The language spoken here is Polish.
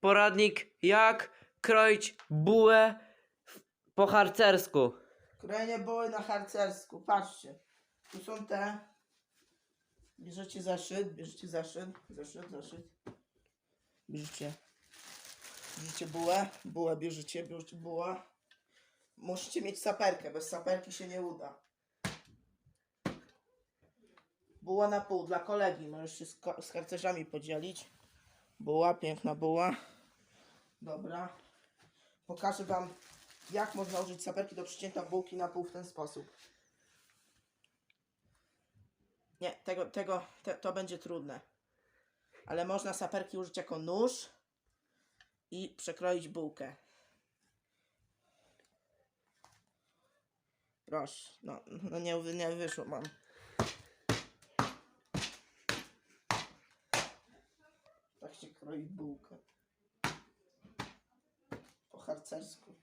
poradnik jak kroić bułę po harcersku. Krojenie były na harcersku. Patrzcie. Tu są te. Bierzecie zaszyt, bierzecie zaszyt, zaszyt, zaszyt. Bierzecie. Bierzecie bułę, bułę bierzecie, bierzecie bułę. Musicie mieć saperkę, bez saperki się nie uda. Buła na pół dla kolegi, możesz się z, z harcerzami podzielić. Buła, piękna buła. Dobra. Pokażę wam jak można użyć saperki do przycięcia bułki na pół w ten sposób. Nie, tego, tego, te, to będzie trudne. Ale można saperki użyć jako nóż i przekroić bułkę. Proszę, no, no nie, nie wyszło mam. Tak się kroi bułkę. Po harcersku.